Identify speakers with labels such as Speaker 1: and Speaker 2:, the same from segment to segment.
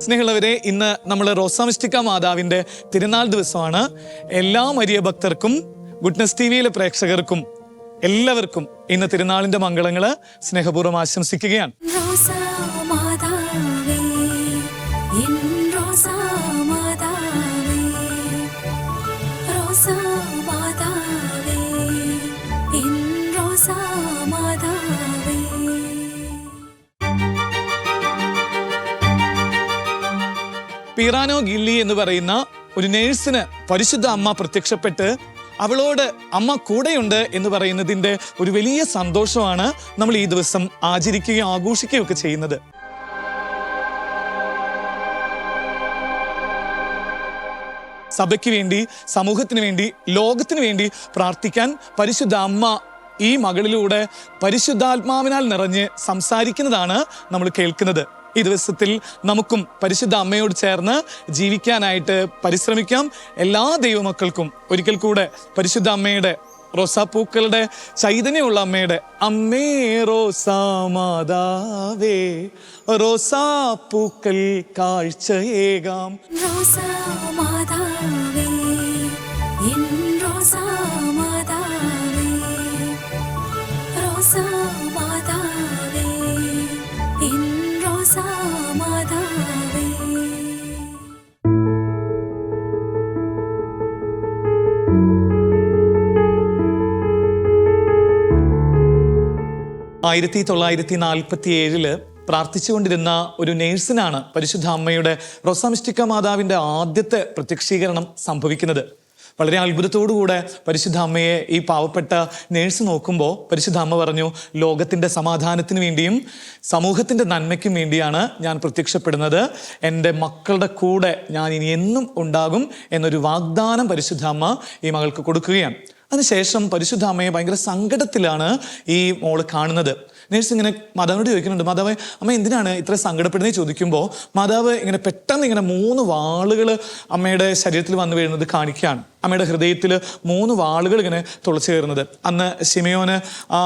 Speaker 1: സ്നേഹമുള്ളവരെ ഇന്ന് നമ്മൾ റോസാമിസ്റ്റിക്ക മാതാവിന്റെ തിരുനാൾ ദിവസമാണ്. എല്ലാ മരിയ ഭക്തർക്കും ഗുഡ്നസ് ടി വിയിലെ പ്രേക്ഷകർക്കും എല്ലാവർക്കും ഇന്ന് തിരുനാളിന്റെ മംഗളങ്ങൾ സ്നേഹപൂർവം ആശംസിക്കുകയാണ്. പീറാനോ ഗില്ലി എന്ന് പറയുന്ന ഒരു നേഴ്സിന് പരിശുദ്ധ അമ്മ പ്രത്യക്ഷപ്പെട്ട് അവളോട് അമ്മ കൂടെയുണ്ട് എന്ന് പറയുന്നതിന്റെ ഒരു വലിയ സന്തോഷമാണ് നമ്മൾ ഈ ദിവസം ആചരിക്കുകയും ആഘോഷിക്കുകയും ഒക്കെ ചെയ്യുന്നത്. സഭയ്ക്ക് വേണ്ടി സമൂഹത്തിന് വേണ്ടി ലോകത്തിന് വേണ്ടി പ്രാർത്ഥിക്കാൻ പരിശുദ്ധ അമ്മ ഈ മകളിലൂടെ പരിശുദ്ധാത്മാവിനാൽ നിറഞ്ഞ് സംസാരിക്കുന്നതാണ് നമ്മൾ കേൾക്കുന്നത്. ഈ ദിവസത്തിൽ നമുക്കും പരിശുദ്ധ അമ്മയോട് ചേർന്ന് ജീവിക്കാനായിട്ട് പരിശ്രമിക്കാം. എല്ലാ ദൈവമക്കൾക്കും ഒരിക്കൽ കൂടെ പരിശുദ്ധ അമ്മയുടെ റോസാപ്പൂക്കളുടെ ചൈതന്യമുള്ള അമ്മയുടെ അമ്മേ റോസാമാതാവേ റോസാപ്പൂക്കൾ കാഴ്ചയേകാം.
Speaker 2: ഏകാം മാതാവേ
Speaker 1: ആയിരത്തി തൊള്ളായിരത്തി നാൽപ്പത്തി ഏഴിൽ പ്രാർത്ഥിച്ചുകൊണ്ടിരുന്ന ഒരു നേഴ്സിനാണ് പരിശുദ്ധ അമ്മയുടെ റൊസാമിസ്റ്റിക്ക മാതാവിന്റെ ആദ്യത്തെ പ്രത്യക്ഷീകരണം സംഭവിക്കുന്നത്. വളരെ അത്ഭുതത്തോടുകൂടെ പരിശുദ്ധ അമ്മയെ ഈ പാവപ്പെട്ട നേഴ്സ് നോക്കുമ്പോൾ പരിശുദ്ധ അമ്മ പറഞ്ഞു ലോകത്തിന്റെ സമാധാനത്തിന് വേണ്ടിയും സമൂഹത്തിന്റെ നന്മയ്ക്കും വേണ്ടിയാണ് ഞാൻ പ്രത്യക്ഷപ്പെടുന്നത്. എന്റെ മക്കളുടെ കൂടെ ഞാൻ ഇനി എന്നും ഉണ്ടാകും എന്നൊരു വാഗ്ദാനം പരിശുദ്ധ അമ്മ ഈ മകൾക്ക് കൊടുക്കുകയാണ്. അതിനുശേഷം പരിശുദ്ധ അമ്മയെ ഭയങ്കര സങ്കടത്തിലാണ് ഈ മോൾ കാണുന്നത്. നേഴ്സ് ഇങ്ങനെ മാതാവിനോട് ചോദിക്കുന്നുണ്ട് മാതാവ് അമ്മ എന്തിനാണ് ഇത്ര സങ്കടപ്പെടുന്നത് ചോദിക്കുമ്പോൾ മാതാവ് ഇങ്ങനെ പെട്ടെന്ന് ഇങ്ങനെ മൂന്ന് വാളുകൾ അമ്മയുടെ ശരീരത്തിൽ വന്നു വീഴുന്നത് കാണിക്കുകയാണ് അമ്മയുടെ ഹൃദയത്തിൽ മൂന്ന് വാളുകൾ ഇങ്ങനെ തുളച്ചു കയറുന്നത്. അന്ന് ആ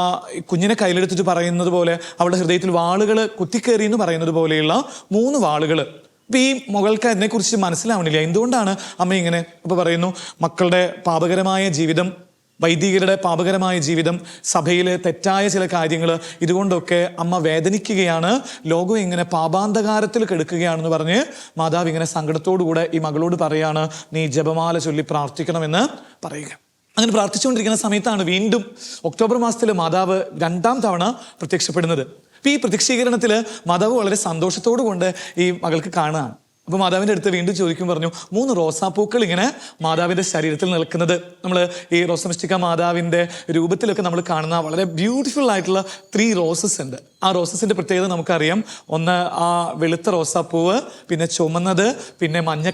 Speaker 1: കുഞ്ഞിനെ കയ്യിലെടുത്തിട്ട് പറയുന്നത് പോലെ അവളുടെ ഹൃദയത്തിൽ വാളുകൾ കുത്തിക്കേറി എന്ന് പറയുന്നത് പോലെയുള്ള മൂന്ന് വാളുകൾ അപ്പം ഈ മകൾക്ക് അതിനെക്കുറിച്ച് മനസ്സിലാവണില്ല. എന്തുകൊണ്ടാണ് അമ്മ ഇങ്ങനെ അപ്പോൾ പറയുന്നു മക്കളുടെ പാപകരമായ ജീവിതം വൈദികരുടെ പാപകരമായ ജീവിതം സഭയിലെ തെറ്റായ ചില കാര്യങ്ങൾ ഇതുകൊണ്ടൊക്കെ അമ്മ വേദനിക്കുകയാണ്. ലോകം ഇങ്ങനെ പാപാന്തകാരത്തിൽ കെടുക്കുകയാണെന്ന് പറഞ്ഞ് മാതാവ് ഇങ്ങനെ സങ്കടത്തോടുകൂടെ ഈ മകളോട് പറയാണ് നീ ജപമാല ചൊല്ലി പ്രാർത്ഥിക്കണമെന്ന് പറയുക. അങ്ങനെ പ്രാർത്ഥിച്ചുകൊണ്ടിരിക്കുന്ന സമയത്താണ് വീണ്ടും ഒക്ടോബർ മാസത്തിൽ മാതാവ് രണ്ടാം തവണ പ്രത്യക്ഷപ്പെടുന്നത്. ഈ പ്രത്യക്ഷീകരണത്തിൽ മാതാവ് വളരെ സന്തോഷത്തോടു കൊണ്ട് ഈ മകൾക്ക് കാണുകയാണ്. അപ്പൊ മാതാവിന്റെ അടുത്ത് വീണ്ടും ചോദിക്കും പറഞ്ഞു മൂന്ന് റോസാപ്പൂക്കൾ ഇങ്ങനെ മാതാവിന്റെ ശരീരത്തിൽ നിൽക്കുന്നത്. നമ്മൾ ഈ റോസമിസ്റ്റിക്ക മാതാവിന്റെ രൂപത്തിലൊക്കെ നമ്മൾ കാണുന്ന വളരെ ബ്യൂട്ടിഫുൾ ആയിട്ടുള്ള ത്രീ റോസസ് ഉണ്ട്. ആ റോസസിന്റെ പ്രത്യേകത നമുക്കറിയാം. ഒന്ന് ആ വെളുത്ത റോസാപ്പൂവ് പിന്നെ ചുമന്നത് പിന്നെ മഞ്ഞ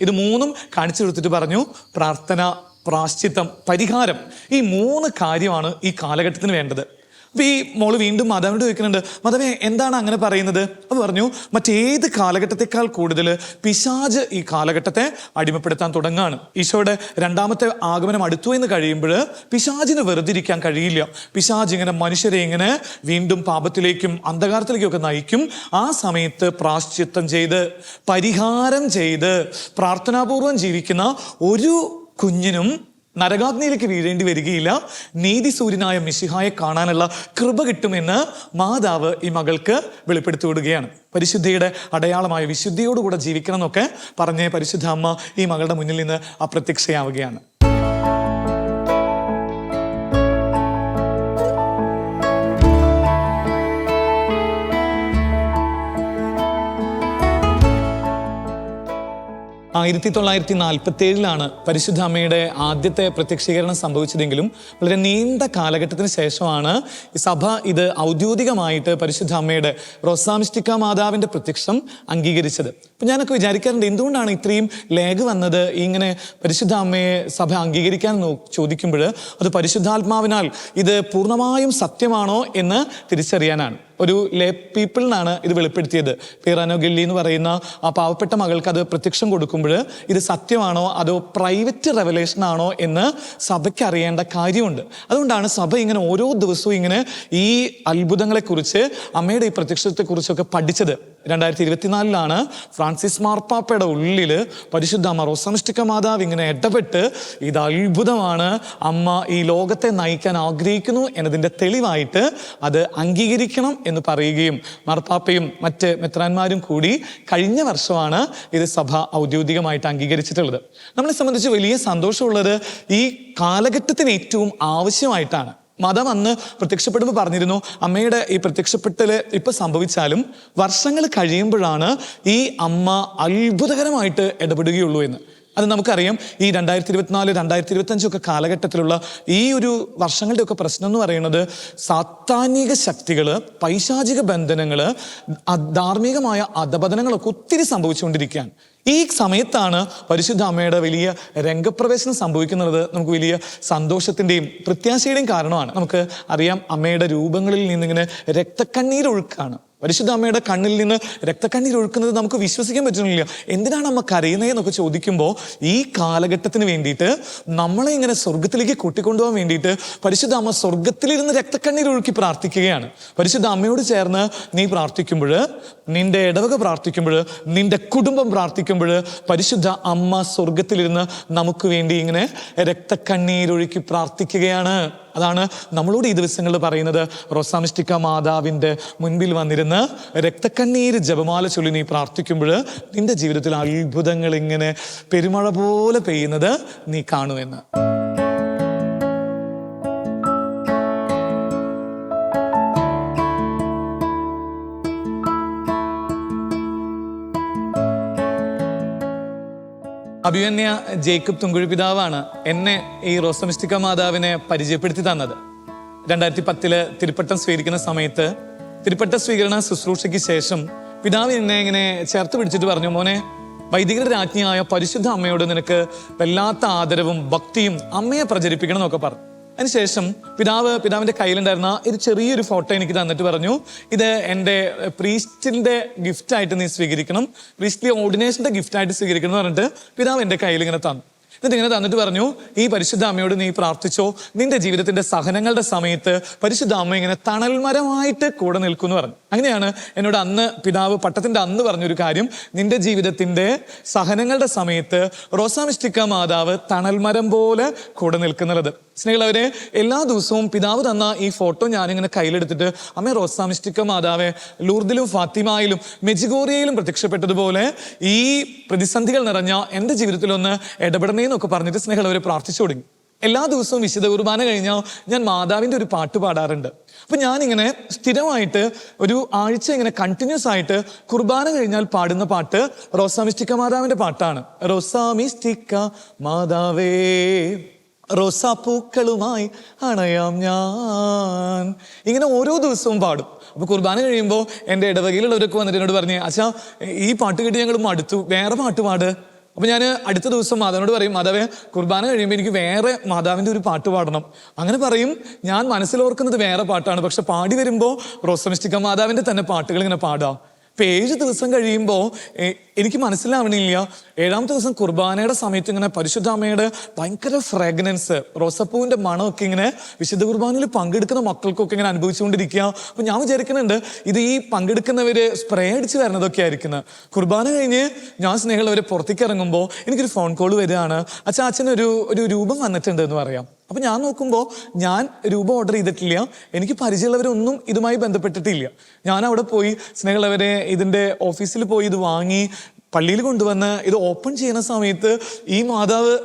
Speaker 1: ഇത് മൂന്നും കാണിച്ചു കൊടുത്തിട്ട് പറഞ്ഞു പ്രാർത്ഥന പ്രാശ്ചിത്തം പരിഹാരം. ഈ മൂന്ന് കാര്യമാണ് ഈ കാലഘട്ടത്തിന് വേണ്ടത്. അപ്പൊ ഈ മോൾ വീണ്ടും മാതാവിനോട് ചോദിക്കുന്നുണ്ട് മാതാവേ എന്താണ് അങ്ങനെ പറയുന്നത്? അത് പറഞ്ഞു മറ്റേത് കാലഘട്ടത്തെക്കാൾ കൂടുതൽ പിശാജ് ഈ കാലഘട്ടത്തെ അടിമപ്പെടുത്താൻ തുടങ്ങാണ്. ഈശോയുടെ രണ്ടാമത്തെ ആഗമനം അടുത്തു എന്ന് കഴിയുമ്പോൾ പിശാജിന് വെറുതിരിക്കാൻ കഴിയില്ല. പിശാജ് ഇങ്ങനെ മനുഷ്യരെ ഇങ്ങനെ വീണ്ടും പാപത്തിലേക്കും അന്ധകാരത്തിലേക്കും നയിക്കും. ആ സമയത്ത് പ്രാശ്ചിത്വം ചെയ്ത് പരിഹാരം ചെയ്ത് പ്രാർത്ഥനാപൂർവം ജീവിക്കുന്ന ഒരു കുഞ്ഞിനും നരകാഗ്നിയിലേക്ക് വീഴേണ്ടി വരികയില്ല. നീതി സൂര്യനായ മിശിഹായെ കാണാനുള്ള കൃപ കിട്ടുമെന്ന് മാതാവ് ഈ മകൾക്ക് വെളിപ്പെടുത്തി വിടുകയാണ് പരിശുദ്ധിയുടെ അടയാളമായ വിശുദ്ധിയോടുകൂടെ ജീവിക്കണം എന്നൊക്കെ പറഞ്ഞ് പരിശുദ്ധ അമ്മ ഈ മകളുടെ മുന്നിൽ നിന്ന് അപ്രത്യക്ഷയാവുകയാണ്. ആയിരത്തി തൊള്ളായിരത്തി നാൽപ്പത്തി ഏഴിലാണ് പരിശുദ്ധ അമ്മയുടെ ആദ്യത്തെ പ്രത്യക്ഷീകരണം സംഭവിച്ചതെങ്കിലും വളരെ നീണ്ട കാലഘട്ടത്തിന് ശേഷമാണ് സഭ ഇത് ഔദ്യോഗികമായിട്ട് പരിശുദ്ധ അമ്മയുടെ റൊസാമിസ്റ്റിക്ക മാതാവിന്റെ പ്രത്യക്ഷം അംഗീകരിച്ചത്. അപ്പം ഞാനൊക്കെ വിചാരിക്കാറുണ്ട് എന്തുകൊണ്ടാണ് ഇത്രയും ലേഖ വന്നത്? ഇങ്ങനെ പരിശുദ്ധ അമ്മയെ സഭ അംഗീകരിക്കാൻ ചോദിക്കുമ്പോൾ അത് പരിശുദ്ധാത്മാവിനാൽ ഇത് പൂർണമായും സത്യമാണോ എന്ന് തിരിച്ചറിയാനാണ്. ഒരു ലേ പീപ്പിൾ എന്നാണ് ഇത് വെളിപ്പെടുത്തിയത്. പീറാനോ ഗില്ലി എന്ന് പറയുന്ന ആ പാവപ്പെട്ട മകൾക്ക് അത് പ്രത്യക്ഷം കൊടുക്കുമ്പോൾ ഇത് സത്യമാണോ? അതോ പ്രൈവറ്റ് റെവലേഷൻ ആണോ? എന്ന് സഭയ്ക്ക് അറിയേണ്ട കാര്യമുണ്ട്. അതുകൊണ്ടാണ് സഭ ഇങ്ങനെ ഓരോ ദിവസവും ഇങ്ങനെ ഈ അത്ഭുതങ്ങളെക്കുറിച്ച് അമ്മയുടെ ഈ പ്രത്യക്ഷത്തെക്കുറിച്ചൊക്കെ പഠിച്ചത്. രണ്ടായിരത്തി ഇരുപത്തിനാലിലാണ് ഫ്രാൻസിസ് മാർപ്പാപ്പയുടെ ഉള്ളിൽ പരിശുദ്ധ അമ്മ റോസമിഷ്ടിക്ക മാതാവ് ഇങ്ങനെ ഇടപെട്ട് ഇത് അത്ഭുതമാണ്. അമ്മ ഈ ലോകത്തെ നയിക്കാൻ ആഗ്രഹിക്കുന്നു എന്നതിന്റെ തെളിവായിട്ട് അത് അംഗീകരിക്കണം എന്ന് പറയുകയും മാർപ്പാപ്പയും മറ്റ് മെത്രാന്മാരും കൂടി കഴിഞ്ഞ വർഷമാണ് ഇത് സഭ ഔദ്യോഗികമായിട്ട് അംഗീകരിച്ചിട്ടുള്ളത്. നമ്മളെ സംബന്ധിച്ച് വലിയ സന്തോഷമുള്ളത് ഈ കാലഘട്ടത്തിന് ഏറ്റവും ആവശ്യമായിട്ടാണ്. മതം അന്ന് പ്രത്യക്ഷപ്പെടുമ്പോൾ പറഞ്ഞിരുന്നു. അമ്മയുടെ ഈ പ്രത്യക്ഷപ്പെട്ടൽ ഇപ്പം സംഭവിച്ചാലും വർഷങ്ങൾ കഴിയുമ്പോഴാണ് ഈ അമ്മ അത്ഭുതകരമായിട്ട് ഇടപെടുകയുള്ളൂ എന്ന്. അത് നമുക്കറിയാം. ഈ രണ്ടായിരത്തി ഇരുപത്തിനാല് രണ്ടായിരത്തി ഇരുപത്തഞ്ചൊക്കെ കാലഘട്ടത്തിലുള്ള ഈ ഒരു വർഷങ്ങളുടെ ഒക്കെ പ്രശ്നം എന്ന് പറയുന്നത് സാത്താനിക ശക്തികൾ പൈശാചിക ബന്ധനങ്ങൾ ധാർമ്മികമായ അധപതനങ്ങളൊക്കെ ഒത്തിരി സംഭവിച്ചുകൊണ്ടിരിക്കുകയാണ്. ഈ സമയത്താണ് പരിശുദ്ധ അമ്മയുടെ വലിയ രംഗപ്രവേശനം സംഭവിക്കുന്നത് നമുക്ക് വലിയ സന്തോഷത്തിന്റെയും പ്രത്യാശയുടെയും കാരണമാണ്. നമുക്ക് അറിയാം അമ്മയുടെ രൂപങ്ങളിൽ നിന്നിങ്ങനെ രക്തക്കണ്ണീരൊഴുക്കാണ്. പരിശുദ്ധ അമ്മയുടെ കണ്ണിൽ നിന്ന് രക്തക്കണ്ണീർ ഒഴുക്കുന്നത് നമുക്ക് വിശ്വസിക്കാൻ പറ്റുന്നില്ല. എന്തിനാണ് അമ്മ കരയുന്നത് എന്നൊക്കെ ചോദിക്കുമ്പോൾ ഈ കാലഘട്ടത്തിന് വേണ്ടിയിട്ട് നമ്മളെ ഇങ്ങനെ സ്വർഗത്തിലേക്ക് കൂട്ടിക്കൊണ്ടുപോകാൻ വേണ്ടിയിട്ട് പരിശുദ്ധ അമ്മ സ്വർഗത്തിലിരുന്ന് രക്തക്കണ്ണീർ ഒഴുക്കി പ്രാർത്ഥിക്കുകയാണ്. പരിശുദ്ധ അമ്മയോട് ചേർന്ന് നീ പ്രാർത്ഥിക്കുമ്പോൾ നിന്റെ ഇടവക പ്രാർത്ഥിക്കുമ്പോൾ നിന്റെ കുടുംബം പ്രാർത്ഥിക്കുമ്പോൾ പരിശുദ്ധ അമ്മ സ്വർഗത്തിലിരുന്ന് നമുക്ക് വേണ്ടി ഇങ്ങനെ രക്തക്കണ്ണീരൊഴുക്കി പ്രാർത്ഥിക്കുകയാണ്. അതാണ് നമ്മളോട് ഈ ദിവസങ്ങളിൽ പറയുന്നത്. റോസാമിഷ്ടിക്ക മാതാവിന്റെ മുൻപിൽ വന്നിരുന്ന് രക്തക്കണ്ണീര് ജപമാല ചൊല്ലി നീ പ്രാർത്ഥിക്കുമ്പോൾ നിന്റെ ജീവിതത്തിൽ അത്ഭുതങ്ങൾ ഇങ്ങനെ പെരുമഴ പോലെ പെയ്യുന്നത് നീ കാണുമെന്ന്. അഭിമന്യ ജേക്കബ് തുങ്കുഴി പിതാവാണ് എന്നെ ഈ റോസമിസ്റ്റിക്ക മാതാവിനെ പരിചയപ്പെടുത്തി തന്നത്. രണ്ടായിരത്തി പത്തിൽ തിരുപ്പട്ടം സ്വീകരിക്കുന്ന സമയത്ത് തിരുപ്പട്ട സ്വീകരണ ശുശ്രൂഷയ്ക്ക് ശേഷം പിതാവ് എന്നെ ഇങ്ങനെ ചേർത്ത് പിടിച്ചിട്ട് പറഞ്ഞു മോനെ വൈദിക രാജ്ഞിയായ പരിശുദ്ധ അമ്മയോട് നിനക്ക് വല്ലാത്ത ആദരവും ഭക്തിയും അമ്മയെ പ്രചരിപ്പിക്കണം എന്നൊക്കെ പറഞ്ഞു. അതിനുശേഷം പിതാവ് പിതാവിന്റെ കയ്യിലുണ്ടായിരുന്ന ഒരു ചെറിയൊരു ഫോട്ടോ എനിക്ക് തന്നിട്ട് പറഞ്ഞു ഇത് എന്റെ പ്രീസ്റ്റിന്റെ ഗിഫ്റ്റ് ആയിട്ട് നീ സ്വീകരിക്കണം പ്രീസ്റ്റ്ലി ഓർഡിനേഷന്റെ ഗിഫ്റ്റ് ആയിട്ട് സ്വീകരിക്കണം എന്ന് പറഞ്ഞിട്ട് പിതാവ് എന്റെ കയ്യിൽ ഇങ്ങനെ തന്നു. എന്നിട്ട് ഇങ്ങനെ തന്നിട്ട് പറഞ്ഞു ഈ പരിശുദ്ധ അമ്മയോട് നീ പ്രാർത്ഥിച്ചോ? നിന്റെ ജീവിതത്തിന്റെ സഹനങ്ങളുടെ സമയത്ത് പരിശുദ്ധ അമ്മ ഇങ്ങനെ തണൽമരമായിട്ട് കൂടെ നിൽക്കും എന്ന് പറഞ്ഞു. അങ്ങനെയാണ് എന്നോട് അന്ന് പിതാവ് പട്ടത്തിന്റെ അന്ന് പറഞ്ഞൊരു കാര്യം. നിന്റെ ജീവിതത്തിന്റെ സഹനങ്ങളുടെ സമയത്ത് റോസാമിസ്റ്റിക്ക മാതാവ് തണൽമരം പോലെ കൂടെ നിൽക്കുന്നുള്ളത്. സ്നേഹിതവരെ എല്ലാ ദിവസവും പിതാവ് തന്ന ഈ ഫോട്ടോ ഞാനിങ്ങനെ കയ്യിലെടുത്തിട്ട് അമ്മ റോസാമിസ്റ്റിക്ക മാതാവെ ലൂർദിലും ഫാത്തിമായിലും മെജിഗോറിയയിലും പ്രത്യക്ഷപ്പെട്ടതുപോലെ ഈ പ്രതിസന്ധികൾ നിറഞ്ഞ എന്റെ ജീവിതത്തിലൊന്ന് ഇടപെടണേന്നൊക്കെ പറഞ്ഞിട്ട് സ്നേഹിതവരെ പ്രാർത്ഥിച്ചു തുടങ്ങി. എല്ലാ ദിവസവും വിശുദ്ധ കുർബാന കഴിഞ്ഞാൽ ഞാൻ മാതാവിന്റെ ഒരു പാട്ട് പാടാറുണ്ട്. അപ്പം ഞാനിങ്ങനെ സ്ഥിരമായിട്ട് ഒരു ആഴ്ച ഇങ്ങനെ കണ്ടിന്യൂസ് ആയിട്ട് കുർബാന കഴിഞ്ഞാൽ പാടുന്ന പാട്ട് റോസാമിസ്റ്റിക്ക മാതാവിന്റെ പാട്ടാണ്. റോസാമിസ്റ്റിക്ക മാതാവേ റോസാപ്പൂക്കളുമായി അണയാം ഞാൻ. ഇങ്ങനെ ഓരോ ദിവസവും പാടും. അപ്പോൾ കുർബാന കഴിയുമ്പോൾ എന്റെ ഇടവകയിലുള്ളവരൊക്കെ വന്നിട്ട് എന്നോട് പറഞ്ഞു അച്ഛാ ഈ പാട്ട് കേട്ട് ഞങ്ങൾ മടുത്തു. വേറെ പാട്ട് പാട്. അപ്പൊ ഞാൻ അടുത്ത ദിവസം മാതാവിനോട് പറയും മാതാവേ കുർബാന കഴിയുമ്പോൾ എനിക്ക് വേറെ മാതാവിന്റെ ഒരു പാട്ട് പാടണം. അങ്ങനെ പറയും ഞാൻ മനസ്സിലോർക്കുന്നത് വേറെ പാട്ടാണ് പക്ഷെ പാടി വരുമ്പോൾ റോസമിസ്റ്റിക്ക മാതാവിന്റെ തന്നെ പാട്ടുകൾ ഇങ്ങനെ പാടാം. ഏഴ് ദിവസം കഴിയുമ്പോൾ എനിക്ക് മനസ്സിലാവണില്ല. ഏഴാമത്തെ ദിവസം കുർബാനയുടെ സമയത്ത് ഇങ്ങനെ പരിശുദ്ധ അമ്മയുടെ ഭയങ്കര ഫ്രാഗ്രൻസ് റോസപ്പൂവിന്റെ മണമൊക്കെ ഇങ്ങനെ വിശുദ്ധ കുർബാനയിൽ പങ്കെടുക്കുന്ന മക്കൾക്കൊക്കെ ഇങ്ങനെ അനുഭവിച്ചുകൊണ്ടിരിക്കുക. അപ്പൊ ഞാൻ വിചാരിക്കുന്നുണ്ട് ഇത് ഈ പങ്കെടുക്കുന്നവര് സ്പ്രേ അടിച്ച് വരുന്നതൊക്കെ ആയിരിക്കുന്നത് കുർബാന കഴിഞ്ഞ് ഞാൻ സ്നേഹമുള്ളവരെ പുറത്തേക്ക് ഇറങ്ങുമ്പോൾ എനിക്കൊരു ഫോൺ കോൾ വരികയാണ്. അച്ഛാ അച്ഛനൊരു ഒരു രൂപം വന്നിട്ടുണ്ട് എന്ന് പറയാം. അപ്പൊ ഞാൻ നോക്കുമ്പോൾ ഞാൻ രൂപ ഓർഡർ ചെയ്തിട്ടില്ല. എനിക്ക് പരിചയമുള്ളവരൊന്നും ഇതുമായി ബന്ധപ്പെട്ടിട്ടില്ല. ഞാൻ അവിടെ പോയി സ്നേഹമുള്ളവരെ ഇതിന്റെ ഓഫീസിൽ പോയി ഇത് വാങ്ങി പള്ളിയിൽ കൊണ്ടുവന്ന് ഇത് ഓപ്പൺ ചെയ്യുന്ന സമയത്ത് ഈ മാതാവ്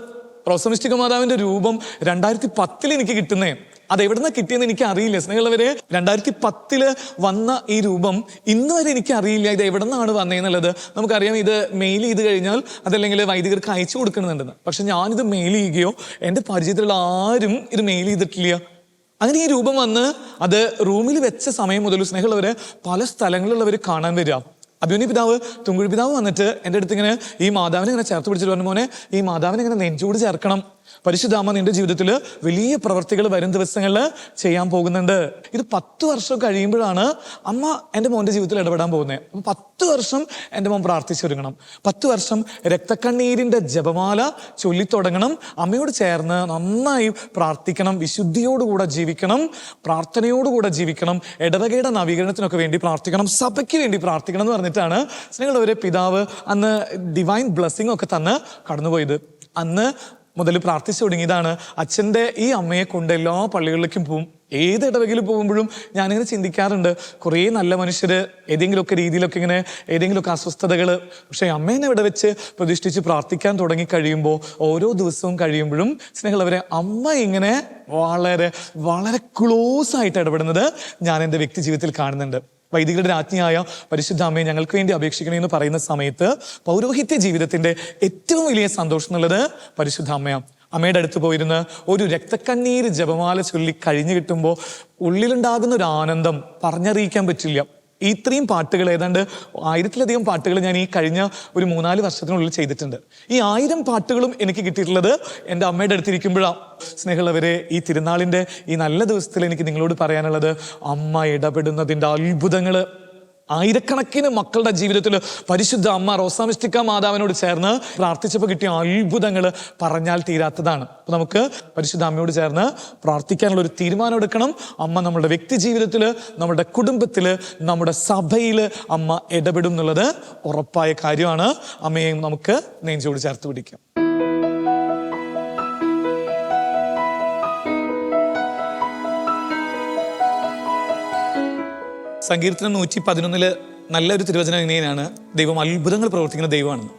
Speaker 1: റോസമിസ്റ്റിക മാതാവിന്റെ രൂപം രണ്ടായിരത്തി പത്തിൽ എനിക്ക് കിട്ടുന്നേ. അത് എവിടുന്ന കിട്ടിയെന്ന് എനിക്ക് അറിയില്ല സ്നേഹമുള്ളവര് രണ്ടായിരത്തി പത്തിൽ വന്ന ഈ രൂപം ഇന്ന് വരെ എനിക്ക് അറിയില്ല ഇത് എവിടെ നിന്നാണ് വന്നതെന്നുള്ളത് നമുക്കറിയാം ഇത് മെയിൽ ചെയ്ത് കഴിഞ്ഞാൽ അതല്ലെങ്കിൽ വൈദികർക്ക് അയച്ചു കൊടുക്കണമെന്നുണ്ടെന്ന് പക്ഷെ ഞാനിത് മെയിൽ ചെയ്യുകയോ എന്റെ പരിചയത്തിലുള്ള ആരും ഇത് മെയിൽ ചെയ്തിട്ടില്ല. അങ്ങനെ ഈ രൂപം വന്ന് അത് റൂമിൽ വെച്ച സമയം മുതൽ സ്നേഹമുള്ളവര് പല സ്ഥലങ്ങളിലുള്ളവർ കാണാൻ വരിക. അഭിമന്യ പിതാവ് തുങ്കുഴി പിതാവ് വന്നിട്ട് എന്റെ അടുത്ത് ഇങ്ങനെ ഈ മാതാവിനെ ഇങ്ങനെ ചേർത്ത് പിടിച്ചിട്ട് പറഞ്ഞു മോനെ ഈ മാതാവിനെ ഇങ്ങനെ നെഞ്ചൂട് ചേർക്കണം. പരിശുദ്ധ അമ്മ നിന്റെ ജീവിതത്തിൽ വലിയ പ്രവർത്തികൾ വരും ദിവസങ്ങളിൽ ചെയ്യാൻ പോകുന്നുണ്ട്. ഇത് പത്ത് വർഷം കഴിയുമ്പോഴാണ് അമ്മ എന്റെ മോന്റെ ജീവിതത്തിൽ ഇടപെടാൻ പോകുന്നത്. അപ്പം പത്ത് വർഷം എന്റെ മോൻ പ്രാർത്ഥിച്ചൊരുങ്ങണം. പത്ത് വർഷം രക്തക്കണ്ണീരിന്റെ ജപമാല ചൊല്ലിത്തുടങ്ങണം. അമ്മയോട് ചേർന്ന് നന്നായി പ്രാർത്ഥിക്കണം. വിശുദ്ധിയോടുകൂടെ ജീവിക്കണം. പ്രാർത്ഥനയോടുകൂടെ ജീവിക്കണം. ഇടവകയുടെ നവീകരണത്തിനൊക്കെ വേണ്ടി പ്രാർത്ഥിക്കണം. സഭയ്ക്ക് വേണ്ടി പ്രാർത്ഥിക്കണം എന്ന് പറഞ്ഞിട്ടാണ് സ്നേഹമുള്ളവരെ പിതാവ് അന്ന് ഡിവൈൻ ബ്ലെസ്സിങ് ഒക്കെ തന്ന് കടന്നുപോയത്. അന്ന് മുതൽ പ്രാർത്ഥിച്ചു തുടങ്ങിയതാണ്. അച്ഛന്റെ ഈ അമ്മയെ കൊണ്ട് എല്ലാ പള്ളികളിലേക്കും പോവും ഏത് ഇടവകയിൽ പോകുമ്പോഴും ഞാനിങ്ങനെ ചിന്തിക്കാറുണ്ട്. കുറേ നല്ല മനുഷ്യർ ഏതെങ്കിലുമൊക്കെ രീതിയിലൊക്കെ ഇങ്ങനെ ഏതെങ്കിലുമൊക്കെ അസ്വസ്ഥതകൾ. പക്ഷേ അമ്മേനെ ഇവിടെ വെച്ച് പ്രതിഷ്ഠിച്ച് പ്രാർത്ഥിക്കാൻ തുടങ്ങി കഴിയുമ്പോൾ ഓരോ ദിവസവും കഴിയുമ്പോഴും സ്നേഹമുള്ളവരെ അമ്മ ഇങ്ങനെ വളരെ വളരെ ക്ലോസ് ആയിട്ട് ഇടപെടുന്നത് ഞാൻ എന്റെ വ്യക്തി ജീവിതത്തിൽ കാണുന്നുണ്ട്. വൈദികരുടെ രാജ്ഞിയായ പരിശുദ്ധ അമ്മയെ ഞങ്ങൾക്ക് വേണ്ടി അപേക്ഷിക്കണം എന്ന് പറയുന്ന സമയത്ത് പൗരോഹിത്യ ജീവിതത്തിന്റെ ഏറ്റവും വലിയ സന്തോഷം എന്നുള്ളത് പരിശുദ്ധ അമ്മയാണ് അമ്മയുടെ അടുത്ത് പോയിരുന്ന് ഒരു രക്തക്കണ്ണീര് ജപമാല ചൊല്ലി കഴിഞ്ഞു കിട്ടുമ്പോൾ ഉള്ളിലുണ്ടാകുന്ന ഒരു ആനന്ദം പറഞ്ഞറിയിക്കാൻ പറ്റില്ല. ഇത്രയും പാട്ടുകൾ ഏതാണ്ട് ആയിരത്തിലധികം പാട്ടുകൾ ഞാൻ ഈ കഴിഞ്ഞ ഒരു മൂന്നാൽ വർഷത്തിനുള്ളിൽ ചെയ്തിട്ടുണ്ട്. ഈ ആയിരം പാട്ടുകളും എനിക്ക് കിട്ടിയിട്ടുള്ളത് എന്റെ അമ്മയുടെ അടുത്തിരിക്കുമ്പോഴാണ് സ്നേഹമുള്ളവരെ ഈ തിരുനാളിന്റെ ഈ നല്ല ദിവസത്തിൽ എനിക്ക് നിങ്ങളോട് പറയാനുള്ളത് അമ്മ ഇടപെടുന്നതിന്റെ അത്ഭുതങ്ങൾ ആയിരക്കണക്കിന് മക്കളുടെ ജീവിതത്തിൽ പരിശുദ്ധ അമ്മ റോസാമിസ്റ്റിക്ക മാതാവിനോട് ചേർന്ന് പ്രാർത്ഥിച്ചപ്പോൾ കിട്ടിയ അത്ഭുതങ്ങൾ പറഞ്ഞാൽ തീരാത്തതാണ്. അപ്പോൾ നമുക്ക് പരിശുദ്ധ അമ്മയോട് ചേർന്ന് പ്രാർത്ഥിക്കാനുള്ള ഒരു തീരുമാനം എടുക്കണം. അമ്മ നമ്മുടെ വ്യക്തി ജീവിതത്തിൽ നമ്മുടെ കുടുംബത്തിൽ നമ്മുടെ സഭയിൽ അമ്മ ഇടപെടും എന്നുള്ളത് ഉറപ്പായ കാര്യമാണ്. അമ്മയെയും നമുക്ക് നെഞ്ചോട് ചേർത്ത് പിടിക്കാം. സങ്കീർത്തനം നൂറ്റി പതിനൊന്നിൽ നല്ലൊരു തിരുവചനം ഇങ്ങനെയാണ് ദൈവം അത്ഭുതങ്ങൾ പ്രവർത്തിക്കുന്ന ദൈവമാണെന്ന്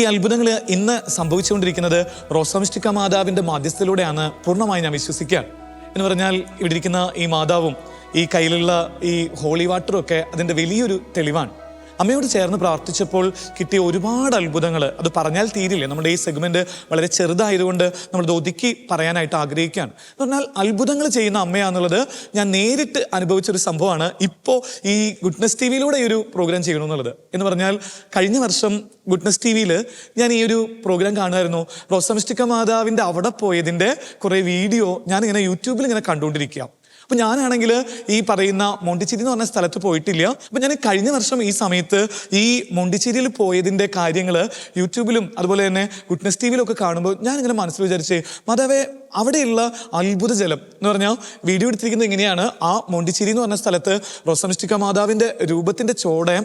Speaker 1: ഈ അത്ഭുതങ്ങൾ ഇന്ന് സംഭവിച്ചുകൊണ്ടിരിക്കുന്നത് റോസമിസ്റ്റിക്ക മാതാവിന്റെ മാധ്യസ്ഥയിലൂടെയാണ് പൂർണമായി ഞാൻ വിശ്വസിക്കുകയാണ് എന്ന് പറഞ്ഞാൽ ഇവിടെ ഇരിക്കുന്ന ഈ മാതാവും ഈ കയ്യിലുള്ള ഈ ഹോളി വാട്ടറും ഒക്കെ അതിന്റെ വലിയൊരു തെളിവാണ്. അമ്മയോട് ചേർന്ന് പ്രാർത്ഥിച്ചപ്പോൾ കിട്ടിയ ഒരുപാട് അത്ഭുതങ്ങൾ. അത് പറഞ്ഞാൽ തീരില്ല? നമ്മുടെ ഈ സെഗ്മെന്റ് വളരെ ചെറുതായതുകൊണ്ട് നമ്മളത് ഒതുക്കി പറയാനായിട്ട് ആഗ്രഹിക്കുകയാണ്. എന്ന് പറഞ്ഞാൽ അത്ഭുതങ്ങൾ ചെയ്യുന്ന അമ്മയാന്നുള്ളത് ഞാൻ നേരിട്ട് അനുഭവിച്ചൊരു സംഭവമാണ്. ഇപ്പോൾ ഈ ഗുഡ്നസ് ടി വിയിലൂടെ ഈ ഒരു പ്രോഗ്രാം ചെയ്യണമെന്നുള്ളത് എന്ന് പറഞ്ഞാൽ കഴിഞ്ഞ വർഷം ഗുഡ്നസ് ടി വിയിൽ ഞാൻ ഈ ഒരു പ്രോഗ്രാം കാണുമായിരുന്നു. റോസമിഷ്ടിക്ക മാതാവിന്റെ അവിടെ പോയതിന്റെ കുറേ വീഡിയോ ഞാനിങ്ങനെ യൂട്യൂബിൽ ഇങ്ങനെ കണ്ടുകൊണ്ടിരിക്കുക അപ്പൊ ഞാനാണെങ്കിൽ ഈ പറയുന്ന മോണ്ടിച്ചേരി എന്ന് പറഞ്ഞ സ്ഥലത്ത് പോയിട്ടില്ല. അപ്പം ഞാൻ കഴിഞ്ഞ വർഷം ഈ സമയത്ത് ഈ മോണ്ടിച്ചേരിയിൽ പോയതിന്റെ കാര്യങ്ങൾ യൂട്യൂബിലും അതുപോലെ തന്നെ ഗുഡ്നസ് ടി വിയിലൊക്കെ കാണുമ്പോൾ ഞാൻ ഇങ്ങനെ മനസ്സിൽ വിചാരിച്ച് മാതാവേ അവിടെയുള്ള അത്ഭുത ജലം എന്ന് പറഞ്ഞാൽ വീഡിയോ എടുത്തിരിക്കുന്നത് എങ്ങനെയാണ് ആ മോണ്ടിച്ചേരി എന്ന് പറഞ്ഞ സ്ഥലത്ത് റോസമിസ്റ്റിക്ക മാതാവിന്റെ രൂപത്തിന്റെ ചോടെ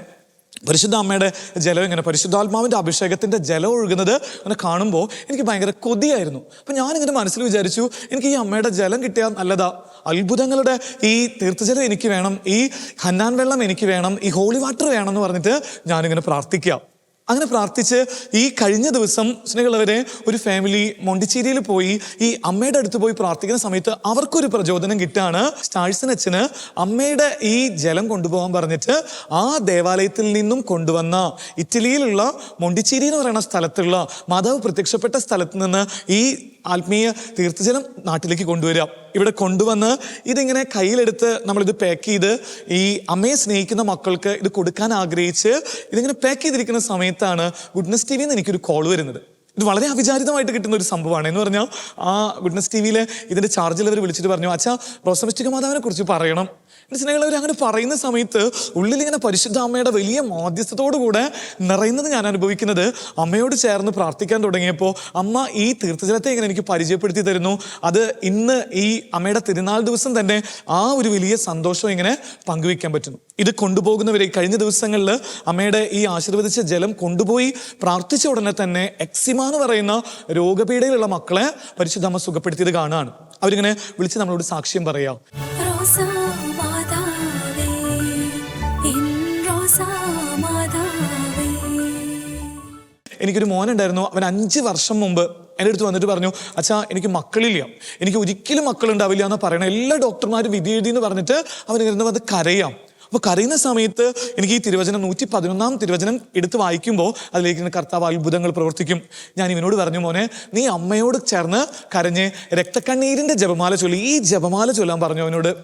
Speaker 1: പരിശുദ്ധ അമ്മയുടെ ജലം ഇങ്ങനെ പരിശുദ്ധാത്മാവിന്റെ അഭിഷേകത്തിന്റെ ജലം ഒഴുകുന്നത് അങ്ങനെ കാണുമ്പോൾ എനിക്ക് ഭയങ്കര കൊതിയായിരുന്നു. അപ്പം ഞാനിങ്ങനെ മനസ്സിൽ വിചാരിച്ചു എനിക്ക് ഈ അമ്മയുടെ ജലം കിട്ടിയാൽ നല്ലതാ. അത്ഭുതങ്ങളുടെ ഈ തീർത്ഥജലം എനിക്ക് വേണം ഈ ഹന്നാൻ വെള്ളം എനിക്ക് വേണം ഈ ഹോളി വാട്ടർ വേണം എന്ന് പറഞ്ഞിട്ട് ഞാനിങ്ങനെ പ്രാർത്ഥിക്കാം അങ്ങനെ പ്രാർത്ഥിച്ച് ഈ കഴിഞ്ഞ ദിവസം സ്നേഹമുള്ളവരെ ഒരു ഫാമിലി മൊണ്ടിച്ചേരിയിൽ പോയി ഈ അമ്മയുടെ അടുത്ത് പോയി പ്രാർത്ഥിക്കുന്ന സമയത്ത് അവർക്കൊരു പ്രചോദനം കിട്ടുകയാണ് സ്റ്റാഴ്സൻ അച്ഛന് അമ്മയുടെ ഈ ജലം കൊണ്ടുപോകാൻ പറഞ്ഞിട്ട് ആ ദേവാലയത്തിൽ നിന്നും കൊണ്ടുവന്ന ഇറ്റലിയിലുള്ള മൊണ്ടിച്ചേരി എന്ന് പറയുന്ന സ്ഥലത്തുള്ള മാതാവ് പ്രത്യക്ഷപ്പെട്ട സ്ഥലത്ത് നിന്ന് ഈ ആത്മീയ തീർത്ഥജലം നാട്ടിലേക്ക് കൊണ്ടുവരിക ഇവിടെ കൊണ്ടുവന്ന് ഇതിങ്ങനെ കയ്യിലെടുത്ത് നമ്മളിത് പാക്ക് ചെയ്ത് ഈ അമ്മയെ സ്നേഹിക്കുന്ന മക്കൾക്ക് ഇത് കൊടുക്കാൻ ആഗ്രഹിച്ച് ഇതിങ്ങനെ പാക്ക് ചെയ്തിരിക്കുന്ന സമയത്താണ് ഗുഡ്നസ് ടി വിയിൽ നിന്ന് എനിക്കൊരു കോൾ വരുന്നത്. ഇത് വളരെ അവിചാരിതമായിട്ട് കിട്ടുന്ന ഒരു സംഭവമാണ്. എന്ന് പറഞ്ഞാൽ ആ ഗുഡ്നസ് ടി വിയിലെ ഇതിന്റെ ചാർജിൽ അവർ വിളിച്ചിട്ട് പറഞ്ഞു അച്ഛാ റോസമിസ്റ്റിക മാതാവിനെ കുറിച്ച് പറയണം. എന്റെ അവർ അങ്ങനെ പറയുന്ന സമയത്ത് ഉള്ളിൽ ഇങ്ങനെ പരിശുദ്ധ അമ്മയുടെ വലിയ മാധ്യസ്ഥത്തോടു കൂടെ നിറയുന്നത് ഞാൻ അനുഭവിക്കുന്നത് അമ്മയോട് ചേർന്ന് പ്രാർത്ഥിക്കാൻ തുടങ്ങിയപ്പോൾ അമ്മ ഈ തീർത്ഥജലത്തെ ഇങ്ങനെ എനിക്ക് പരിചയപ്പെടുത്തി തരുന്നു. അത് ഇന്ന് ഈ അമ്മയുടെ തിരുനാൾ ദിവസം തന്നെ ആ ഒരു വലിയ സന്തോഷം ഇങ്ങനെ പങ്കുവയ്ക്കാൻ പറ്റുന്നു. ഇത് കൊണ്ടുപോകുന്നവരെ കഴിഞ്ഞ ദിവസങ്ങളിൽ അമ്മയുടെ ഈ ആശീർവദിച്ച ജലം കൊണ്ടുപോയി പ്രാർത്ഥിച്ച ഉടനെ തന്നെ എക്സിമ എന്ന് പറയുന്ന രോഗപീഠയിലുള്ള മക്കളെ പരിശുദ്ധമ്മ സുഖപ്പെടുത്തിയത് കാണാണ്. അവരിങ്ങനെ വിളിച്ച് നമ്മളോട് സാക്ഷ്യം പറയാം. എനിക്കൊരു മോനുണ്ടായിരുന്നു. അവൻ അഞ്ച് വർഷം മുമ്പ് എന്റെ അടുത്ത് വന്നിട്ട് പറഞ്ഞു അച്ഛാ എനിക്ക് മക്കളില്ല. എനിക്ക് ഒരിക്കലും മക്കളുണ്ടാവില്ല എന്ന് പറയണ എല്ലാ ഡോക്ടർമാരും വിധി എഴുതി എന്ന് പറഞ്ഞിട്ട് അവൻ ഇരുന്ന് അത് കരയാം. അപ്പോൾ കരയുന്ന സമയത്ത് എനിക്ക് ഈ തിരുവചനം നൂറ്റി പതിനൊന്നാം തിരുവചനം എടുത്ത് വായിക്കുമ്പോൾ അതിലേക്ക് കർത്താവ് അത്ഭുതങ്ങൾ പ്രവർത്തിക്കും. ഞാൻ ഇവനോട് പറഞ്ഞു മോനെ നീ അമ്മയോട് ചേർന്ന് കരഞ്ഞ് രക്തക്കണ്ണീരിന്റെ ജപമാല ചൊല്ലി. ഈ ജപമാല ചൊല്ലാൻ പറഞ്ഞു അവനോട്.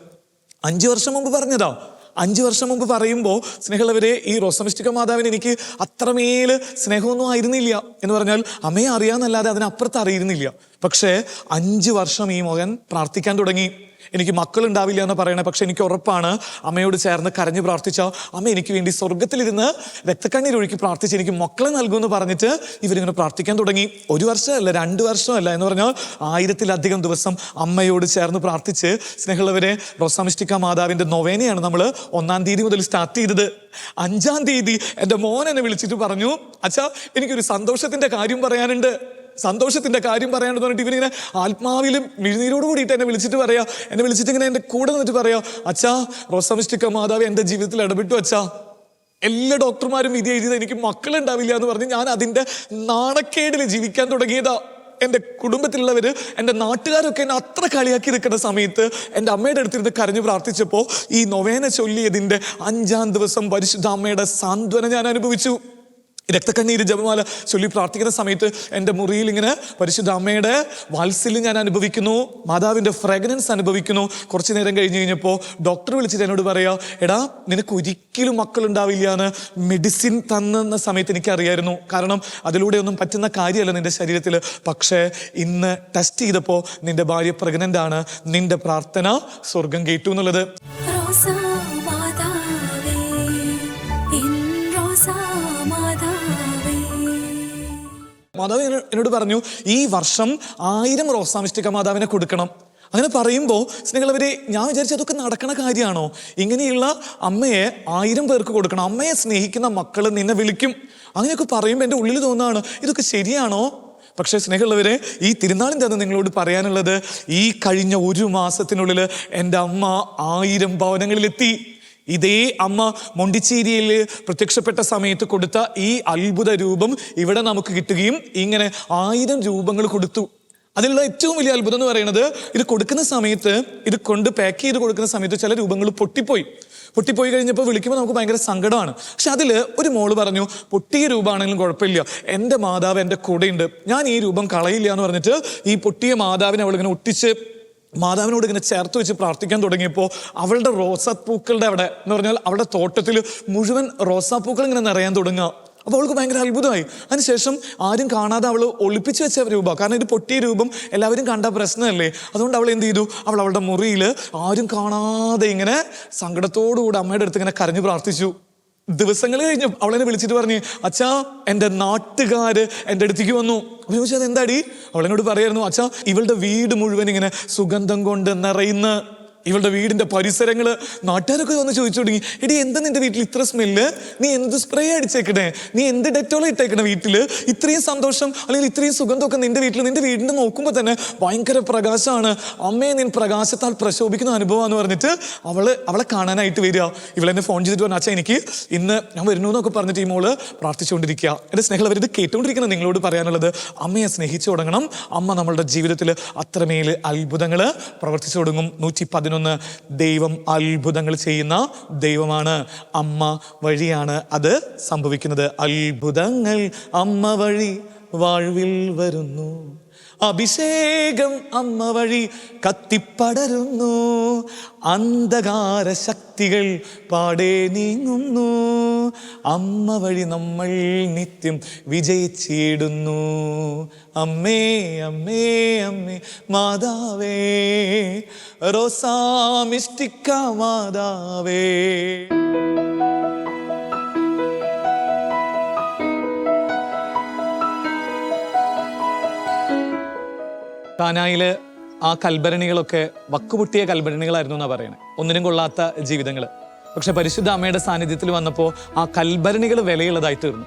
Speaker 1: അഞ്ചു വർഷം മുമ്പ് പറഞ്ഞതാ. അഞ്ചു വർഷം മുമ്പ് പറയുമ്പോൾ സ്നേഹമുള്ളവരെ ഈ റോസമിസ്റ്റിക്ക മാതാവിന് എനിക്ക് അത്രമേൽ സ്നേഹമൊന്നും ആയിരുന്നില്ല. എന്ന് പറഞ്ഞാൽ അമ്മയെ അറിയാന്നല്ലാതെ അതിനപ്പുറത്ത് അറിയിരുന്നില്ല. പക്ഷേ അഞ്ച് വർഷം ഈ മകൻ പ്രാർത്ഥിക്കാൻ തുടങ്ങി. എനിക്ക് മക്കളുണ്ടാവില്ല എന്ന് പറയണേ. പക്ഷെ എനിക്ക് ഉറപ്പാണ് അമ്മയോട് ചേർന്ന് കരഞ്ഞു പ്രാർത്ഥിച്ച അമ്മ എനിക്ക് വേണ്ടി സ്വർഗത്തിലിരുന്ന് രക്തക്കണ്ണീരൊഴുക്കി പ്രാർത്ഥിച്ച് എനിക്ക് മക്കളെ നൽകുമെന്ന് പറഞ്ഞിട്ട് ഇവരിങ്ങനെ പ്രാർത്ഥിക്കാൻ തുടങ്ങി. ഒരു വർഷമല്ല രണ്ട് വർഷമല്ല എന്ന് പറഞ്ഞാൽ ആയിരത്തിലധികം ദിവസം അമ്മയോട് ചേർന്ന് പ്രാർത്ഥിച്ച് സ്നേഹമുള്ളവരെ റോസാമിഷ്ടിക്ക മാതാവിന്റെ നൊവേനയാണ് നമ്മൾ ഒന്നാം തീയതി മുതൽ സ്റ്റാർട്ട് ചെയ്തത്. അഞ്ചാം തീയതി എന്റെ മോൻ എന്നെ വിളിച്ചിട്ട് പറഞ്ഞു അച്ഛാ എനിക്കൊരു സന്തോഷത്തിന്റെ കാര്യം പറയാനുണ്ട്. സന്തോഷത്തിന്റെ കാര്യം പറയാണെന്ന് പറഞ്ഞിട്ട് ഇവനിങ്ങനെ ആത്മാവിലും മിഴുനീരോട് കൂടിയിട്ട് എന്നെ വിളിച്ചിട്ട് പറയാ. എന്നെ വിളിച്ചിട്ട് ഇങ്ങനെ എന്റെ കൂടെ നിന്നിട്ട് പറയാ അച്ഛാ റോസമിസ്റ്റിക്ക മാതാവ് എന്റെ ജീവിതത്തിൽ ഇടപെട്ടു അച്ഛാ. എല്ലാ ഡോക്ടർമാരും വിധി എഴുതിയത് എനിക്ക് മക്കളുണ്ടാവില്ല എന്ന് പറഞ്ഞ് ഞാൻ അതിന്റെ നാണക്കേടിൽ ജീവിക്കാൻ തുടങ്ങിയതാ. എന്റെ കുടുംബത്തിലുള്ളവർ എന്റെ നാട്ടുകാരൊക്കെ എന്നെ അത്ര കളിയാക്കി നിൽക്കുന്ന സമയത്ത് എന്റെ അമ്മയുടെ അടുത്തിരുന്ന് കരഞ്ഞു പ്രാർത്ഥിച്ചപ്പോൾ ഈ നൊവേന ചൊല്ലിയതിന്റെ അഞ്ചാം ദിവസം പരിശുദ്ധ അമ്മയുടെ സാന്ത്വന ഞാൻ അനുഭവിച്ചു. രക്തക്കണ്ണീര് ജപമാല ചൊല്ലി പ്രാർത്ഥിക്കുന്ന സമയത്ത് എന്റെ മുറിയിൽ ഇങ്ങനെ പരിശുദ്ധ അമ്മയുടെ വാത്സല്യം ഞാൻ അനുഭവിക്കുന്നു. മാതാവിന്റെ ഫ്രഗ്നൻസ് അനുഭവിക്കുന്നു. കുറച്ച് നേരം കഴിഞ്ഞ് കഴിഞ്ഞപ്പോൾ ഡോക്ടർ വിളിച്ചിട്ട് എന്നോട് പറയാ എടാ നിനക്ക് ഒരിക്കലും മക്കളുണ്ടാവില്ല എന്ന് മെഡിസിൻ തന്നെന്ന സമയത്ത് എനിക്കറിയായിരുന്നു. കാരണം അതിലൂടെ ഒന്നും പറ്റുന്ന കാര്യമല്ല നിന്റെ ശരീരത്തിൽ. പക്ഷേ ഇന്ന് ടെസ്റ്റ് ചെയ്തപ്പോൾ നിന്റെ ഭാര്യ പ്രഗ്നന്റ് ആണ്. നിന്റെ പ്രാർത്ഥന സ്വർഗം കേട്ടു എന്നുള്ളത്.
Speaker 2: മാതാവ്
Speaker 1: എന്നോ- എന്നോട് പറഞ്ഞു ഈ വർഷം ആയിരം റോസാമിഷ്ടിക മാതാവിനെ കൊടുക്കണം. അങ്ങനെ പറയുമ്പോൾ സ്നേഹമുള്ളവരെ ഞാൻ വിചാരിച്ചു അതൊക്കെ നടക്കണ കാര്യമാണോ ഇങ്ങനെയുള്ള അമ്മയെ ആയിരം പേർക്ക് കൊടുക്കണം. അമ്മയെ സ്നേഹിക്കുന്ന മക്കൾ നിന്നെ വിളിക്കും. അങ്ങനെയൊക്കെ പറയുമ്പോൾ എന്റെ ഉള്ളിൽ തോന്നുകയാണ് ഇതൊക്കെ ശരിയാണോ? പക്ഷേ സ്നേഹമുള്ളവരെ ഈ തിരുനാളിന്റെ അന്ന് നിങ്ങളോട് പറയാനുള്ളത് ഈ കഴിഞ്ഞ ഒരു മാസത്തിനുള്ളിൽ എന്റെ അമ്മ ആയിരം ഭവനങ്ങളിലെത്തി. ഇതേ അമ്മ മൊണ്ടിച്ചേരിയിൽ പ്രത്യക്ഷപ്പെട്ട സമയത്ത് കൊടുത്ത ഈ അത്ഭുത രൂപം ഇവിടെ നമുക്ക് കിട്ടുകയും ഇങ്ങനെ ആയിരം രൂപങ്ങൾ കൊടുത്തു. അതിലുള്ള ഏറ്റവും വലിയ അത്ഭുതം എന്ന് പറയുന്നത് ഇത് കൊടുക്കുന്ന സമയത്ത് ഇത് കൊണ്ട് പാക്ക് ചെയ്ത് കൊടുക്കുന്ന സമയത്ത് ചില രൂപങ്ങൾ പൊട്ടിപ്പോയി. പൊട്ടിപ്പോയി കഴിഞ്ഞപ്പോൾ വിളിക്കുമ്പോൾ നമുക്ക് ഭയങ്കര സങ്കടമാണ്. പക്ഷെ അതിൽ ഒരു മോൾ പറഞ്ഞു പൊട്ടിയ രൂപമാണെങ്കിലും കുഴപ്പമില്ല. എന്റെ മാതാവ് എന്റെ കൂടെയുണ്ട്. ഞാൻ ഈ രൂപം കളയില്ല എന്ന് പറഞ്ഞിട്ട് ഈ പൊട്ടിയ മാതാവിനെ അവളിങ്ങനെ ഒട്ടിച്ച് മാതാവിനോട് ഇങ്ങനെ ചേർത്ത് വെച്ച് പ്രാർത്ഥിക്കാൻ തുടങ്ങിയപ്പോൾ അവളുടെ റോസാപ്പൂക്കളുടെ അവിടെ എന്ന് പറഞ്ഞാൽ അവളുടെ തോട്ടത്തിൽ മുഴുവൻ റോസാപ്പൂക്കൾ ഇങ്ങനെ നിറയാൻ തുടങ്ങുക. അപ്പോൾ അവൾക്ക് ഭയങ്കര അത്ഭുതമായി. അതിനുശേഷം ആരും കാണാതെ അവൾ ഒളിപ്പിച്ച് വെച്ച രൂപ. കാരണം ഇത് പൊട്ടിയ രൂപം എല്ലാവരും കണ്ട പ്രശ്നമല്ലേ? അതുകൊണ്ട് അവൾ എന്ത് ചെയ്തു? അവൾ അവളുടെ മുറിയിൽ ആരും കാണാതെ ഇങ്ങനെ സങ്കടത്തോടുകൂടി അമ്മയുടെ അടുത്ത് ഇങ്ങനെ കരഞ്ഞു പ്രാർത്ഥിച്ചു. ദിവസങ്ങൾ കഴിഞ്ഞു അവളെന്നെ വിളിച്ചിട്ട് പറഞ്ഞു അച്ഛാ എന്റെ നാട്ടുകാർ എന്റെ അടുത്തേക്ക് വന്നു. അപ്പൊ ചോദിച്ചത് എന്താടി? അവളെന്നോട് പറയായിരുന്നു? അച്ഛാ ഇവളുടെ വീട് മുഴുവൻ ഇങ്ങനെ സുഗന്ധം കൊണ്ട് നിറയുന്ന ഇവളുടെ വീടിന്റെ പരിസരങ്ങൾ നാട്ടുകാരൊക്കെ വന്ന് ചോദിച്ചു തുടങ്ങി എടി എന്താ നിന്റെ വീട്ടിൽ ഇത്ര സ്മെല്ല്? നീ എന്ത് സ്പ്രേ അടിച്ചേക്കണേ? നീ എന്ത് ഡെറ്റോൾ ഇട്ടേക്കണേ വീട്ടിൽ ഇത്രയും സന്തോഷം അല്ലെങ്കിൽ ഇത്രയും സുഗന്ധമൊക്കെ നിന്റെ വീട്ടിൽ നിന്റെ വീടിന്റെ നോക്കുമ്പോൾ തന്നെ ഭയങ്കര പ്രകാശമാണ്. അമ്മയെ നീ പ്രകാശത്താൽ പ്രശോഭിക്കുന്ന അനുഭവം എന്ന് പറഞ്ഞിട്ട് അവൾ അവളെ കാണാനായിട്ട് വരിക. ഇവളെന്നെ ഫോൺ ചെയ്തിട്ട് പറഞ്ഞു അച്ഛാ എനിക്ക് ഇന്ന് ഞാൻ വരുന്നു എന്നൊക്കെ പറഞ്ഞിട്ട് ഈ മോൾ പ്രാർത്ഥിച്ചുകൊണ്ടിരിക്കുക. എന്റെ സ്നേഹം ഇത് കേട്ടുകൊണ്ടിരിക്കുന്ന നിങ്ങളോട് പറയാനുള്ളത്. അമ്മയെ സ്നേഹിച്ചു തുടങ്ങണം. അമ്മ നമ്മളുടെ ജീവിതത്തിൽ അത്രമേൽ അത്ഭുതങ്ങൾ പ്രവർത്തിച്ചു തുടങ്ങും. നൂറ്റി പതിനൊന്ന് ദൈവം അത്ഭുതങ്ങൾ ചെയ്യുന്ന ദൈവമാണ് അമ്മ വഴിയാണ് അത് സംഭവിക്കുന്നത്. അത്ഭുതങ്ങൾ അമ്മ വഴി വാഴ്വിൽ വരുന്നു. അഭിഷേകം അമ്മ വഴി കത്തിപ്പടരുന്നു. അന്ധകാര ശക്തികൾ പാടെ നീങ്ങുന്നു. അമ്മ വഴി നമ്മൾ നിത്യം വിജയിച്ചിടുന്നു. അമ്മേ അമ്മേ അമ്മേ മാതാവേ റോസാമിഷ്ടിക്ക മാതാവേ. കാനായിൽ ആ കൽഭരണികളൊക്കെ വക്കുപൊട്ടിയ കൽഭരണികളായിരുന്നു എന്നാണ് പറയുന്നത് ഒന്നിനും കൊള്ളാത്ത ജീവിതങ്ങൾ പക്ഷെ പരിശുദ്ധ അമ്മയുടെ സാന്നിധ്യത്തിൽ വന്നപ്പോൾ ആ കൽഭരണികൾ വിലയുള്ളതായി തീർന്നു.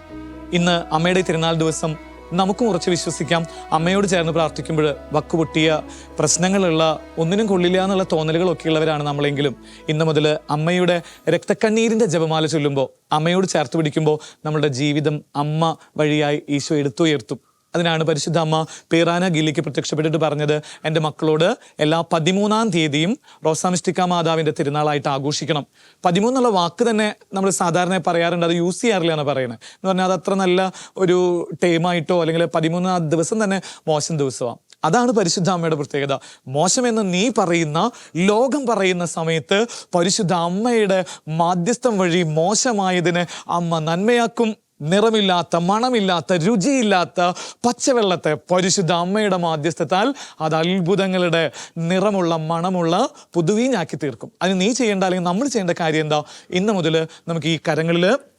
Speaker 1: ഇന്ന് അമ്മയുടെ തിരുനാൾ ദിവസം നമുക്കും ഉറച്ച് വിശ്വസിക്കാം. അമ്മയോട് ചേർന്ന് പ്രാർത്ഥിക്കുമ്പോൾ വക്കുപൊട്ടിയ പ്രശ്നങ്ങളുള്ള ഒന്നിനും കൊള്ളില്ല എന്നുള്ള തോന്നലുകളൊക്കെ ഉള്ളവരാണ് നമ്മളെങ്കിലും. ഇന്ന് മുതൽ അമ്മയുടെ രക്തക്കണ്ണീരിന്റെ ജപമാല ചൊല്ലുമ്പോൾ അമ്മയോട് ചേർത്ത് പിടിക്കുമ്പോൾ നമ്മുടെ ജീവിതം അമ്മ വഴിയായി ഈശോ എടുത്തുയർത്തും. അതിനാണ് പരിശുദ്ധ അമ്മ പേറാന ഗില്ലിക്ക് പ്രത്യക്ഷപ്പെട്ടിട്ട് പറഞ്ഞത്. എന്റെ മക്കളോട് എല്ലാ പതിമൂന്നാം തീയതിയും റോസാമിസ്റ്റിക്ക മാതാവിന്റെ തിരുനാളായിട്ട് ആഘോഷിക്കണം. പതിമൂന്നുള്ള വാക്ക് തന്നെ നമ്മൾ സാധാരണ പറയാറുണ്ട്. അത് യൂസ് ചെയ്യാറില്ല എന്ന് പറയുന്നത്. എന്ന് പറഞ്ഞാൽ അത് അത്ര നല്ല ഒരു ടൈമായിട്ടോ അല്ലെങ്കിൽ പതിമൂന്നാം ദിവസം തന്നെ മോശം ദിവസമാണ് അതാണ് പരിശുദ്ധ അമ്മയുടെ പ്രത്യേകത. മോശമെന്ന് നീ പറയുന്ന ലോകം പറയുന്ന സമയത്ത് പരിശുദ്ധ അമ്മയുടെ മാധ്യസ്ഥം വഴി മോശമായതിന് അമ്മ നന്മയാക്കും നിറമില്ലാത്ത മണമില്ലാത്ത രുചിയില്ലാത്ത പച്ചവെള്ളത്തെ പരിശുദ്ധ അമ്മയുടെ മാധ്യസ്ഥത്താൽ അത് അത്ഭുതങ്ങളുടെ നിറമുള്ള മണമുള്ള പുതുവീഞ്ഞാക്കി തീർക്കും. അതിന് നീ ചെയ്യേണ്ട അല്ലെങ്കിൽ നമ്മൾ ചെയ്യേണ്ട കാര്യം എന്താ? ഇന്ന് മുതൽ നമുക്ക് ഈ കരങ്ങളിൽ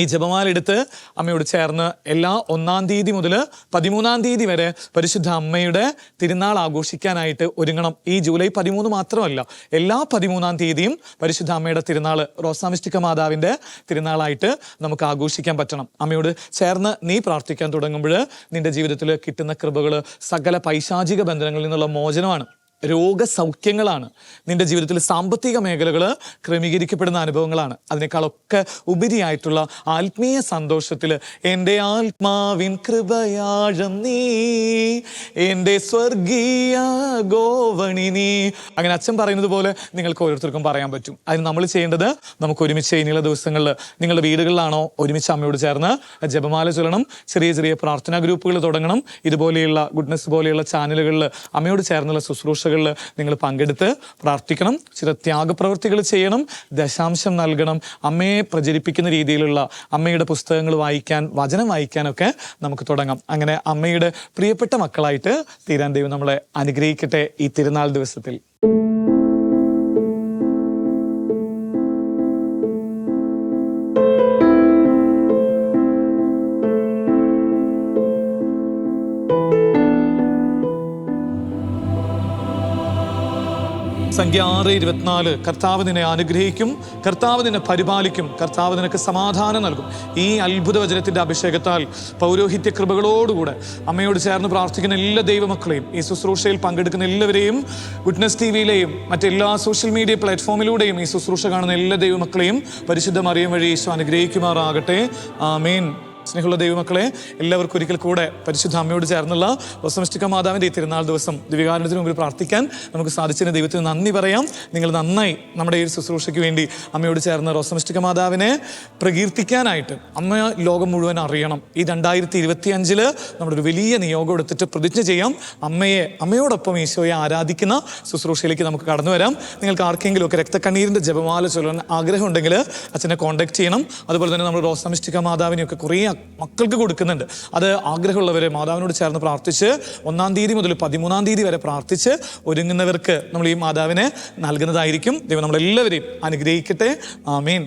Speaker 1: ഈ ജപമാല എടുത്ത് അമ്മയോട് ചേർന്ന് എല്ലാ ഒന്നാം തീയതി മുതൽ പതിമൂന്നാം തീയതി വരെ പരിശുദ്ധ അമ്മയുടെ തിരുനാൾ ആഘോഷിക്കാനായിട്ട് ഒരുങ്ങണം. ഈ ജൂലൈ പതിമൂന്ന് മാത്രമല്ല എല്ലാ പതിമൂന്നാം തീയതിയും പരിശുദ്ധ അമ്മയുടെ തിരുനാൾ റോസാമിസ്റ്റിക്ക മാതാവിന്റെ തിരുനാളായിട്ട് നമുക്ക് ആഘോഷിക്കാൻ പറ്റണം. അമ്മയോട് ചേർന്ന് നീ പ്രാർത്ഥിക്കാൻ തുടങ്ങുമ്പോൾ നിന്റെ ജീവിതത്തിൽ കിട്ടുന്ന കൃപകൾ സകല പൈശാചിക ബന്ധനങ്ങളിൽ നിന്നുള്ള മോചനമാണ്. രോഗസൗഖ്യങ്ങളാണ്. നിന്റെ ജീവിതത്തിൽ സാമ്പത്തിക മേഖലകൾ ക്രമീകരിക്കപ്പെടുന്ന അനുഭവങ്ങളാണ്. അതിനേക്കാളൊക്കെ ഉപരിയായിട്ടുള്ള ആത്മീയ സന്തോഷത്തിൽ എന്റെ ആത്മാവിൻ കൃപയാഴം നീ എന്റെ സ്വർഗീയ ഗോവണി നീ. അങ്ങനെ അച്ഛൻ പറയുന്നത് പോലെ നിങ്ങൾക്ക് ഓരോരുത്തർക്കും പറയാൻ പറ്റും. അതിന് നമ്മൾ ചെയ്യേണ്ടത് നമുക്ക് ഒരുമിച്ച് ഇനിയുള്ള ദിവസങ്ങളിൽ നിങ്ങളുടെ വീടുകളിലാണോ ഒരുമിച്ച് അമ്മയോട് ചേർന്ന് ജപമാല ചൊല്ലണം ചെറിയ ചെറിയ പ്രാർത്ഥനാ ഗ്രൂപ്പുകൾ തുടങ്ങണം. ഇതുപോലെയുള്ള ഗുഡ്നസ് പോലെയുള്ള ചാനലുകളിൽ അമ്മയോട് ചേർന്നുള്ള ശുശ്രൂഷകളിൽ നിങ്ങൾ പങ്കെടുത്ത് പ്രാർത്ഥിക്കണം ചില ത്യാഗപ്രവൃത്തികൾ ചെയ്യണം ദശാംശം നൽകണം. അമ്മയെ പ്രചരിപ്പിക്കുന്ന രീതിയിലുള്ള അമ്മയുടെ പുസ്തകങ്ങൾ വായിക്കാൻ വചനം വായിക്കാനൊക്കെ നമുക്ക് തുടങ്ങാം. അങ്ങനെ അമ്മയുടെ പ്രിയപ്പെട്ട മക്കളായിട്ട് തീരാൻ ദൈവം നമ്മളെ അനുഗ്രഹിക്കട്ടെ ഈ തിരുനാൾ ദിവസത്തിൽ. സംഖ്യ ആറ് ഇരുപത്തിനാല്. കർത്താവ് നിന്നെ അനുഗ്രഹിക്കും കർത്താവ് നിന്നെ പരിപാലിക്കും കർത്താവ് നിനക്ക് സമാധാനം നൽകും. ഈ അത്ഭുത വചനത്തിന്റെ അഭിഷേകത്താൽ പൗരോഹിത്യ കൃപകളോടുകൂടെ അമ്മയോട് ചേർന്ന് പ്രാർത്ഥിക്കുന്ന എല്ലാ ദൈവമക്കളെയും ഈ ശുശ്രൂഷയിൽ പങ്കെടുക്കുന്ന എല്ലാവരെയും ഗുഡ്നസ് ടി വിയിലെയും മറ്റെല്ലാ സോഷ്യൽ മീഡിയ പ്ലാറ്റ്ഫോമിലൂടെയും ഈ ശുശ്രൂഷ കാണുന്ന എല്ലാ ദൈവമക്കളെയും പരിശുദ്ധ മറിയം വഴി ഈശോ അനുഗ്രഹിക്കുമാറാകട്ടെ. ആമേൻ. സ്നേഹമുള്ള ദൈവമക്കളെ എല്ലാവർക്കും ഒരിക്കൽ കൂടെ പരിശുദ്ധ അമ്മയോട് ചേർന്നുള്ള വസമിഷ്ടിക മാതാവിന്റെ ഈ തിരുനാൾ ദിവസം ദിവ്യകാരണത്തിന് മുമ്പിൽ പ്രാർത്ഥിക്കാൻ നമുക്ക് സാധിച്ചതിന് ദൈവത്തിന് നന്ദി പറയാം. നിങ്ങൾ നന്നായി നമ്മുടെ ഈ ശുശ്രൂഷയ്ക്ക് വേണ്ടി അമ്മയോട് ചേർന്ന റോസമിഷ്ടിക മാതാവിനെ പ്രകീർത്തിക്കാനായിട്ട് അമ്മ ലോകം മുഴുവൻ അറിയണം. ഈ രണ്ടായിരത്തി ഇരുപത്തി അഞ്ചിൽ ഒരു വലിയ നിയോഗം എടുത്തിട്ട് പ്രതിജ്ഞ ചെയ്യാം. അമ്മയെ അമ്മയോടൊപ്പം ഈശോയെ ആരാധിക്കുന്ന ശുശ്രൂഷയിലേക്ക് നമുക്ക് കടന്നു വരാം. നിങ്ങൾക്ക് ആർക്കെങ്കിലും ഒക്കെ രക്തക്കണ്ണീരിന്റെ ജപമാല ചൊല്ലാൻ ആഗ്രഹമുണ്ടെങ്കിൽ അച്ഛനെ കോൺടാക്ട് ചെയ്യണം. അതുപോലെ തന്നെ നമ്മൾ റോസമിഷ്ടിക മാതാവിനെയൊക്കെ കുറേ മക്കൾക്ക് കൊടുക്കുന്നുണ്ട്. അത് ആഗ്രഹമുള്ളവരെ മാതാവിനോട് ചേർന്ന് പ്രാർത്ഥിച്ച് ഒന്നാം തീയതി മുതൽ പതിമൂന്നാം തീയതി വരെ പ്രാർത്ഥിച്ച് ഒരുങ്ങുന്നവർക്ക് നമ്മൾ ഈ മാതാവിനെ നൽകുന്നതായിരിക്കും. ദൈവം നമ്മളെല്ലാവരെയും അനുഗ്രഹിക്കട്ടെ. ആമീൻ.